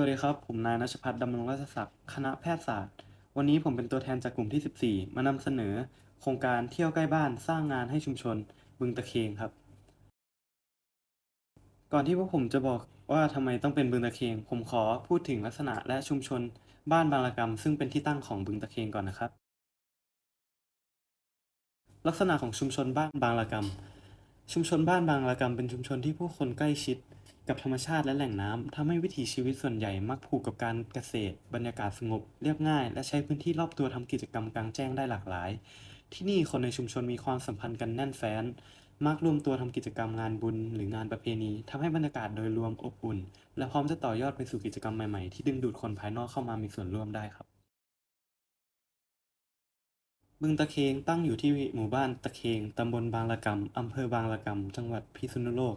วัสดีครับ ผมนายณชพัฒน์ดำรงราชศักดิ์ คณะแพทยศาสตร์ วันนี้ผมเป็นตัวแทนจากกลุ่มที่ 14 มานำเสนอ โครงการเที่ยวใกล้บ้านสร้างงานให้ชุมชน บึงตะเคงครับ ก่อนที่พวกผมจะบอกว่าทำไมต้องเป็นบึงตะเคง ผมขอพูดถึงลักษณะและชุมชน บ้านบางระกำซึ่งเป็นที่ตั้งของบึงตะเคงก่อนนะครับ ลักษณะของชุมชนบ้านบางระกำชุมชนบ้านบางระกำเป็นชุมชนที่ผู้คนใกล้ชิด กับธรรมชาติและแหล่งน้ำทำให้วิถีชีวิตส่วนใหญ่มักผูกกับการเกษตร บรรยากาศสงบ เรียบง่าย และใช้พื้นที่รอบตัวทำกิจกรรมกลางแจ้งได้หลากหลาย ที่นี่คนในชุมชนมีความสัมพันธ์กันแน่นแฟ้น มักรวมตัวทำกิจกรรมงานบุญ หรืองานประเพณีทำให้บรรยากาศโดยรวมอบอุ่น และพร้อมจะต่อยอดไปสู่กิจกรรมใหม่ๆ ที่ดึงดูดคนภายนอกเข้ามามีส่วนร่วมได้ครับบึงตะเคงตั้งอยู่ที่หมู่บ้านตะเคงตำบลบางระกำอำเภอบางระกำจังหวัดพิษณุโลก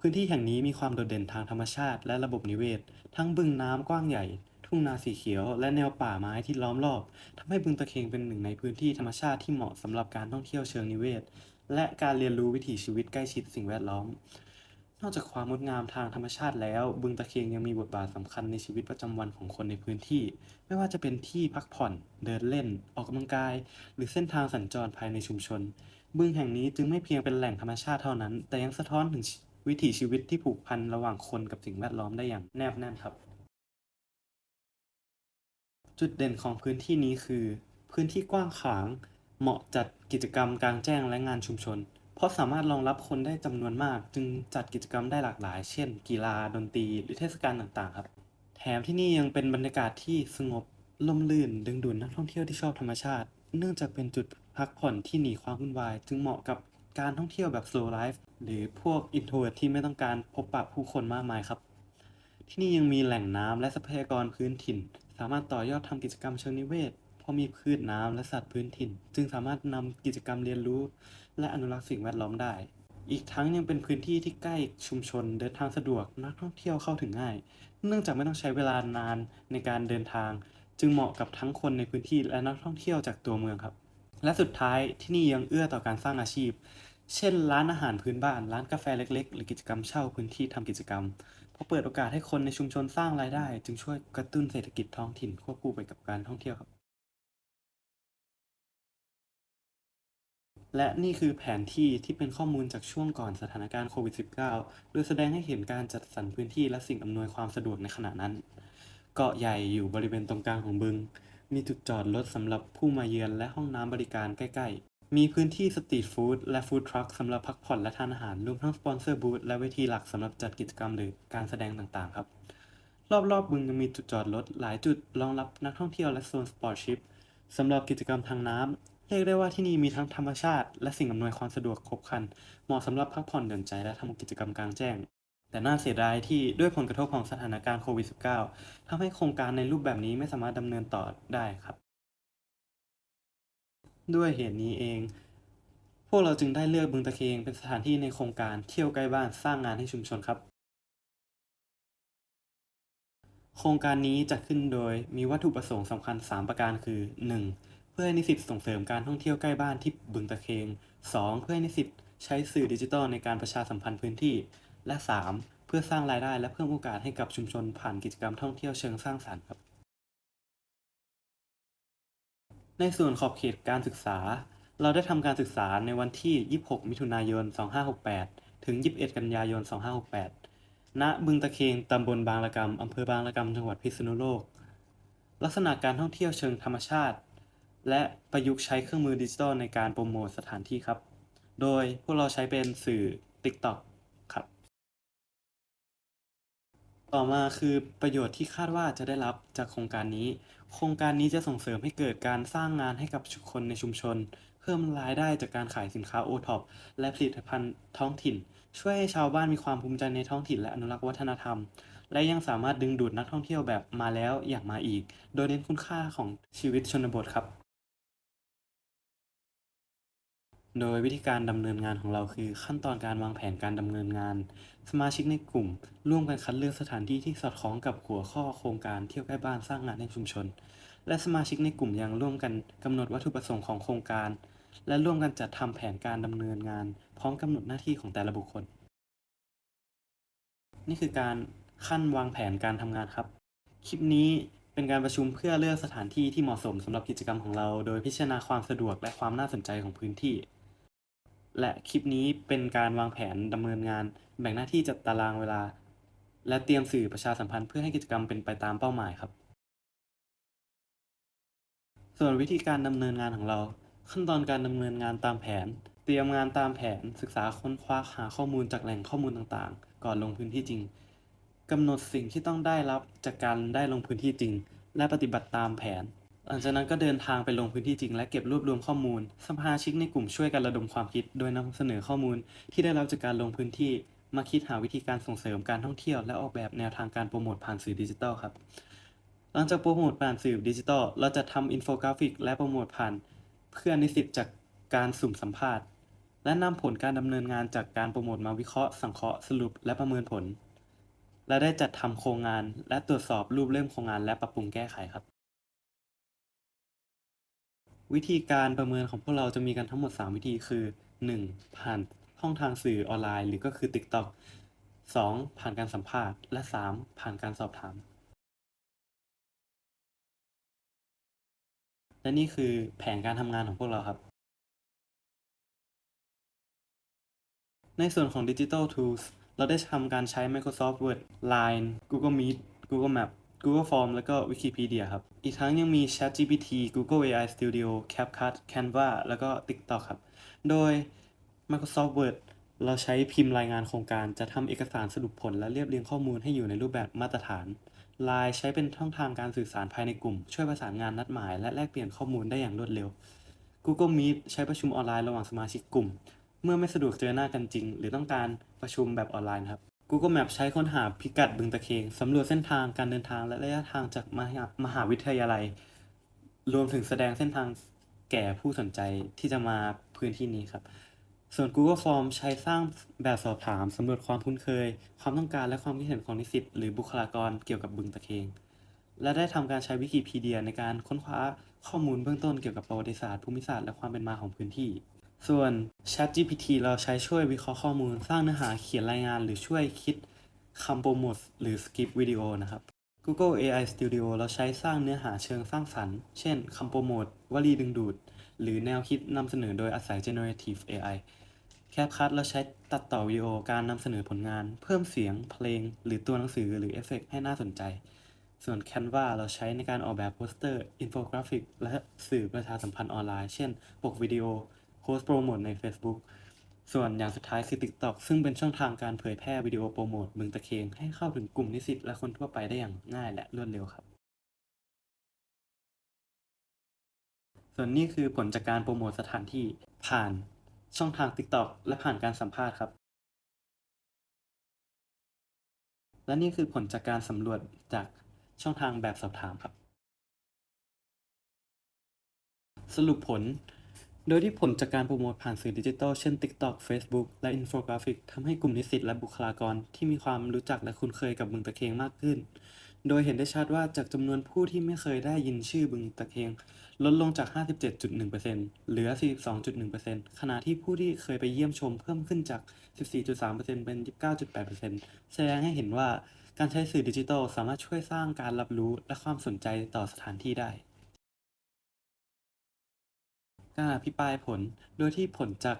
พื้นที่แห่งนี้มีความโดดเด่นทางธรรมชาติและระบบนิเวศ ทั้งบึงน้ำกว้างใหญ่ ทุ่งนาสีเขียว และแนวป่าไม้ที่ล้อมรอบทำให้บึงตะเคงเป็นหนึ่งในพื้นที่ธรรมชาติที่เหมาะสำหรับการท่องเที่ยวเชิงนิเวศ และการเรียนรู้วิถีชีวิตใกล้ชิดสิ่งแวดล้อม นอกจากความงดงามทางธรรมชาติแล้ว บึงตะเคงยังมีบทบาทสำคัญในชีวิตประจำวันของคนในพื้นที่ ไม่ว่าจะเป็นที่พักผ่อน เดินเล่น ออกกำลังกาย หรือเส้นทางสัญจรภายในชุมชน บึงแห่งนี้จึงไม่เพียงเป็นแหล่งธรรมชาติเท่านั้น แต่ยังสะท้อนถึง วิถีชีวิตที่ผูกพันระหว่างคนกับสิ่งแวดล้อมได้อย่างแนบแน่นครับ จุดเด่นของพื้นที่นี้คือ พื้นที่กว้างขวางเหมาะจัดกิจกรรมกลางแจ้งและงานชุมชน เพราะสามารถรองรับคนได้จำนวนมาก จึงจัดกิจกรรมได้หลากหลาย เช่น กีฬาดนตรีหรือเทศกาลต่างๆ ครับ แถมที่นี่ยังเป็นบรรยากาศที่สงบร่มรื่น ดึงดูดนักท่องเที่ยวที่ชอบธรรมชาติ เนื่องจากเป็นจุดพักผ่อนที่หนีความวุ่นวาย จึงเหมาะกับการท่องเที่ยวแบบ slow life หรือพวก introvert ที่ไม่ต้องการพบปะผู้คนมากมายครับ ที่นี่ยังมีแหล่งน้ำและทรัพยากรพื้นถิ่น สามารถต่อยอดทำกิจกรรมเชิงนิเวศ เพราะมีพืชน้ำและสัตว์พื้นถิ่น จึงสามารถนำกิจกรรมเรียนรู้ และอนุรักษ์สิ่งแวดล้อมได้ อีกทั้งยังเป็นพื้นที่ที่ใกล้ชุมชนเดินทางสะดวกนักท่องเที่ยวเข้าถึงง่าย เนื่องจากไม่ต้องใช้เวลานานในการเดินทาง จึงเหมาะกับทั้งคนในพื้นที่และนักท่องเที่ยวจากตัวเมืองครับ และสุดท้ายที่นี่ยังเอื้อต่อการสร้างอาชีพ เช่น ร้านอาหารพื้นบ้าน ร้านกาแฟเล็ก ๆ หรือกิจกรรมเช่าพื้นที่ทำกิจกรรม เพราะเปิดโอกาสให้คนในชุมชนสร้างรายได้ จึงช่วยกระตุ้นเศรษฐกิจท้องถิ่นควบคู่ไปกับการท่องเที่ยวครับ และนี่คือแผนที่ที่เป็นข้อมูลจากช่วงก่อนสถานการณ์โควิด -19 โดยแสดงให้เห็นการจัดสรรพื้นที่และสิ่งอำนวยความสะดวกในขณะนั้น เกาะใหญ่อยู่บริเวณตรงกลางของบึง มีจุดจอดรถสำหรับผู้มาเยือนและห้องน้ำบริการใกล้ๆ มีพื้นที่สตรีทฟู้ดและฟู้ดทรัคสำหรับพักผ่อนและทานอาหาร รวมทั้งสปอนเซอร์บูธและเวทีหลักสำหรับจัดกิจกรรมหรือการแสดงต่างๆ ครับ รอบๆบึงยังมีจุดจอดรถหลายจุดรองรับนักท่องเที่ยวและโซนสปอร์ตชิพสำหรับกิจกรรมทางน้ำเรียกได้ว่าที่นี่มีทั้งธรรมชาติ และสิ่งอำนวยความสะดวกครบครัน เหมาะสำหรับพักผ่อนหย่อนใจและทำกิจกรรมกลางแจ้ง แต่น่าเสียดายที่ด้วยผลกระทบของสถานการณ์โควิด -19 ทำให้โครงการในรูปแบบนี้ไม่สามารถดำเนินต่อได้ครับ ด้วยเหตุนี้เอง พวกเราจึงได้เลือกบึงตะเคงเป็นสถานที่ในโครงการเที่ยวใกล้บ้านสร้างงานให้ชุมชนครับ โครงการนี้จัดขึ้นโดยมีวัตถุประสงค์สำคัญ 3 ประการคือ 1. เพื่อให้นิสิตส่งเสริมการท่องเที่ยวใกล้บ้านที่บึงตะเคง 2. เพื่อให้นิสิตใช้สื่อดิจิทัลในการประชาสัมพันธ์พื้นที่ และ 3. เพื่อสร้างรายได้และเพิ่มโอกาสให้กับชุมชนผ่านกิจกรรมท่องเที่ยวเชิงสร้างสรรค์ครับ ในส่วนขอบเขตการศึกษา เราได้ทำการศึกษาในวันที่ 26 มิถุนายน 2568 ถึง 21 กันยายน 2568 ณ บึงตะเคงตำบลบางระกำอำเภอบางระกำจังหวัดพิษณุโลก ลักษณะการท่องเที่ยวเชิงธรรมชาติ และประยุกต์ใช้เครื่องมือดิจิทัลในการโปรโมทสถานที่ครับ โดยพวกเราใช้เป็นสื่อ TikTok ครับ ต่อมาคือประโยชน์ที่คาดว่าจะได้รับจากโครงการนี้ โครงการนี้จะส่งเสริมให้เกิดการสร้างงานให้กับคนในชุมชน เพิ่มรายได้จากการขายสินค้าโอท็อปและผลิตภัณฑ์ท้องถิ่น ช่วยให้ชาวบ้านมีความภูมิใจในท้องถิ่นและอนุรักษ์วัฒนธรรม และยังสามารถดึงดูดนักท่องเที่ยวแบบมาแล้วอยากมาอีก โดยเน้นคุณค่าของชีวิตชนบทครับ โดยวิธีการดำเนินงานของเราคือขั้นตอนการวางแผนการดำเนินงาน สมาชิกในกลุ่ม ร่วมกันคัดเลือกสถานที่ที่สอดคล้องกับหัวข้อโครงการเที่ยวใกล้บ้านสร้างงานในชุมชน และสมาชิกในกลุ่มยังร่วมกันกำหนดวัตถุประสงค์ของโครงการ และร่วมกันจัดทำแผนการดำเนินงาน พร้อมกำหนดหน้าที่ของแต่ละบุคคล นี่คือการขั้นวางแผนการทำงานครับ คลิปนี้เป็นการประชุมเพื่อเลือกสถานที่ที่เหมาะสมสำหรับกิจกรรมของเรา โดยพิจารณาความสะดวกและความน่าสนใจของพื้นที่ และคลิปนี้เป็นการวางแผนดำเนินงาน แบ่งหน้าที่จัดตารางเวลา และเตรียมสื่อประชาสัมพันธ์เพื่อให้กิจกรรมเป็นไปตามเป้าหมายครับ ส่วนวิธีการดำเนินงานของเรา ขั้นตอนการดำเนินงานตามแผน เตรียมงานตามแผน ศึกษาค้นคว้าหาข้อมูลจากแหล่งข้อมูลต่างๆ ก่อนลงพื้นที่จริงกำหนดสิ่งที่ต้องได้รับจากการได้ลงพื้นที่จริง และปฏิบัติตามแผน หลังจากนั้นก็เดินทางไปลงพื้นที่จริงและเก็บรวบรวมข้อมูล สมาชิกในกลุ่มช่วยกันระดมความคิด โดยนำเสนอข้อมูลที่ได้รับจากการลงพื้นที่มาคิดหาวิธีการส่งเสริมการท่องเที่ยว และออกแบบแนวทางการโปรโมทผ่านสื่อดิจิทัลครับ หลังจากโปรโมทผ่านสื่อดิจิทัลเราจะทำอินโฟกราฟิก และโปรโมทผ่าน เพื่อนนิสิตจากการสุ่มสัมภาษณ์ และนำผลการดำเนินงานจากการโปรโมทมาวิเคราะห์สังเคราะห์สรุปและประเมินผล และได้จัดทำโครงงาน และตรวจสอบรูปเล่มโครงงานและปรับปรุงแก้ไขครับ วิธีการประเมินของพวกเราจะมีกันทั้งหมด 3 วิธีคือ 1. ผ่านช่องทางสื่อออนไลน์ หรือก็คือ TikTok 2. ผ่านการสัมภาษณ์ และ 3. ผ่านการสอบถาม และนี่คือแผนการทำงานของพวกเราครับ ในส่วนของ Digital Tools เราได้ทำการใช้ Microsoft Word Line Google Meet Google Map Google Form แล้วก็ Wikipedia ครับ อีกทั้งยังมี ChatGPT Google AI Studio CapCut Canva แล้วก็ TikTok ครับ โดย Microsoft Word เราใช้พิมพ์รายงานโครงการจะทำเอกสารสรุปผลและเรียบเรียงข้อมูลให้อยู่ในรูปแบบมาตรฐาน Line ใช้เป็นช่องทางการสื่อสารภายในกลุ่ม ช่วยประสานงานนัดหมาย และแลกเปลี่ยนข้อมูลได้อย่างรวดเร็ว Google Meet ใช้ประชุมออนไลน์ระหว่างสมาชิกกลุ่ม เมื่อไม่สะดวกเจอหน้ากันจริง หรือต้องการประชุมแบบออนไลน์ครับ Google Map ใช้ค้นหาพิกัดบึงตะเคงสำรวจเส้นทางการเดินทางและระยะทางจากมหามหาวิทยาลัย รวมถึงแสดงเส้นทางแก่ผู้สนใจที่จะมาพื้นที่นี้ครับ ส่วน Google Form ใช้สร้างแบบสอบถามสำรวจความคุ้นเคย ความต้องการและความคิดเห็นของนิสิตหรือบุคลากรเกี่ยวกับบึงตะเคง และได้ทำการใช้วิกิพีเดียในการค้นคว้าข้อมูลเบื้องต้นเกี่ยวกับประวัติศาสตร์ภูมิศาสตร์และความเป็นมาของพื้นที่ ส่วน ChatGPT เราใช้ช่วยวิเคราะห์ข้อมูล สร้างเนื้อหาเขียนรายงาน หรือช่วยคิดคำโปรโมทหรือสคริปต์วิดีโอนะครับ Google AI Studio เราใช้สร้างเนื้อหาเชิงสร้างสรรค์ เช่นคำโปรโมทวลีดึงดูด หรือแนวคิดนำเสนอโดยอาศัย generative AI CapCut เราใช้ตัดต่อวิดีโอการนำเสนอผลงาน เพิ่มเสียงเพลง หรือตัวหนังสือหรือเอฟเฟกต์ให้น่าสนใจ ส่วน Canva เราใช้ในการออกแบบโปสเตอร์ อินโฟกราฟิก และสื่อประชาสัมพันธ์ออนไลน์ เช่น ปกวิดีโอ โพสต์โปรโมทใน Facebook ส่วนอย่างสุดท้ายคือ TikTok ซึ่งเป็นช่องทางการเผยแพร่วิดีโอโปรโมทบึงตะเคงให้เข้าถึงกลุ่มนิสิตและคนทั่วไปได้อย่างง่ายและรวดเร็วครับ ส่วนนี้คือผลจากการโปรโมทสถานที่ผ่านช่องทาง TikTok และผ่านการสัมภาษณ์ครับ และนี่คือผลจากการสำรวจจากช่องทางแบบสอบถามครับ สรุปผล โดยที่ผลจากการโปรโมทผ่านสื่อดิจิทัลเช่น TikTok Facebook และอินโฟกราฟิกทำให้กลุ่มนิสิตและบุคลากรที่มีความรู้จักและคุ้นเคยกับบึงตะเคงมากขึ้น โดยเห็นได้ชัดว่าจากจำนวนผู้ที่ไม่เคยได้ยินชื่อบึงตะเคงลดลงจาก 57.1%เหลือ 42.1%ขณะที่ผู้ที่เคยไปเยี่ยมชมเพิ่มขึ้นจาก 14.3%เป็น 29.8%แสดงให้เห็นว่าการใช้สื่อดิจิทัลสามารถช่วยสร้างการรับรู้และความสนใจต่อสถานที่ได้ การอภิปรายผล โดยที่ผลจาก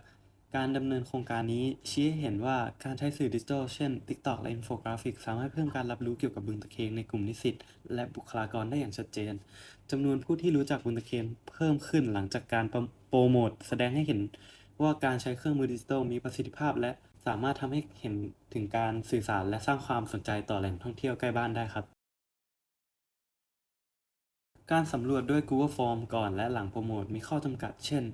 การดำเนินโครงการนี้ ชี้ให้เห็นว่าการใช้สื่อดิจิทัลเช่น TikTok และอินโฟกราฟิก สามารถเพิ่มการรับรู้เกี่ยวกับบึงตะเคงในกลุ่มนิสิตและบุคลากรได้อย่างชัดเจนจำนวนผู้ที่รู้จักบึงตะเคงเพิ่มขึ้นหลังจากการโปรโมทแสดงให้เห็นว่าการใช้เครื่องมือดิจิทัลมีประสิทธิภาพ และสามารถทำให้เห็นถึงการสื่อสารและสร้างความสนใจต่อแหล่งท่องเที่ยวใกล้บ้านได้ครับ การสำรวจด้วย Google Form ก่อนและหลังโปรโมทมีข้อจำกัด เช่น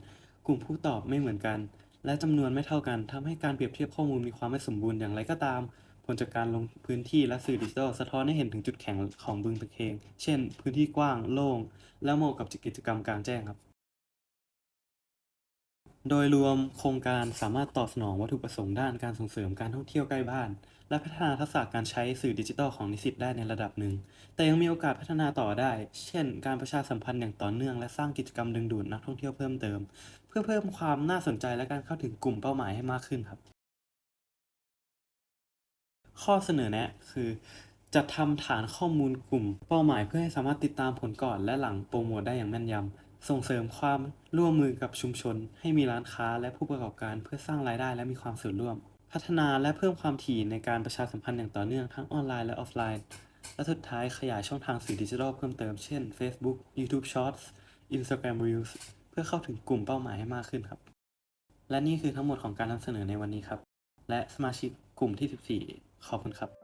กลุ่มผู้ตอบไม่เหมือนกัน และจำนวนไม่เท่ากันทำให้การเปรียบเทียบข้อมูลมีความไม่สมบูรณ์อย่างไรก็ตาม ผลจากการลงพื้นที่และสื่อดิจิทัลสะท้อนให้เห็นถึงจุดแข็งของบึงตะเคง เช่น พื้นที่กว้างโล่ง และเหมาะกับกิจกรรมกลางแจ้งครับ โดยรวมโครงการสามารถตอบสนองวัตถุประสงค์ด้านการส่งเสริมการท่องเที่ยวใกล้บ้าน และพัฒนาทักษะการใช้สื่อดิจิทัลของนิสิตได้ในระดับหนึ่ง แต่ยังมีโอกาสพัฒนาต่อได้ เช่น การประชาสัมพันธ์อย่างต่อเนื่องและสร้างกิจกรรมดึงดูดนักท่องเที่ยวเพิ่มเติม เพื่อเพิ่มความน่าสนใจและการเข้าถึงกลุ่มเป้าหมายให้มากขึ้นครับ ข้อเสนอแนะคือจัดทำฐานข้อมูลกลุ่มเป้าหมายเพื่อให้สามารถติดตามผลก่อนและหลังโปรโมทได้อย่างแม่นยำ ส่งเสริมความร่วมมือกับชุมชน ให้มีร้านค้าและผู้ประกอบการเพื่อสร้างรายได้และมีความส่วนร่วม พัฒนาและเพิ่มความถี่ในการประชาสัมพันธ์อย่างต่อเนื่องทั้งออนไลน์และออฟไลน์ และสุดท้ายขยายช่องทางสื่อดิจิทัลเพิ่มเติมเช่น Facebook YouTube Shorts Instagram Reels เพื่อเข้าถึงกลุ่มเป้าหมายให้มากขึ้นครับ และนี่คือทั้งหมดของการนำเสนอในวันนี้ครับ และสมาชิกกลุ่มที่ 14 ขอบคุณครับ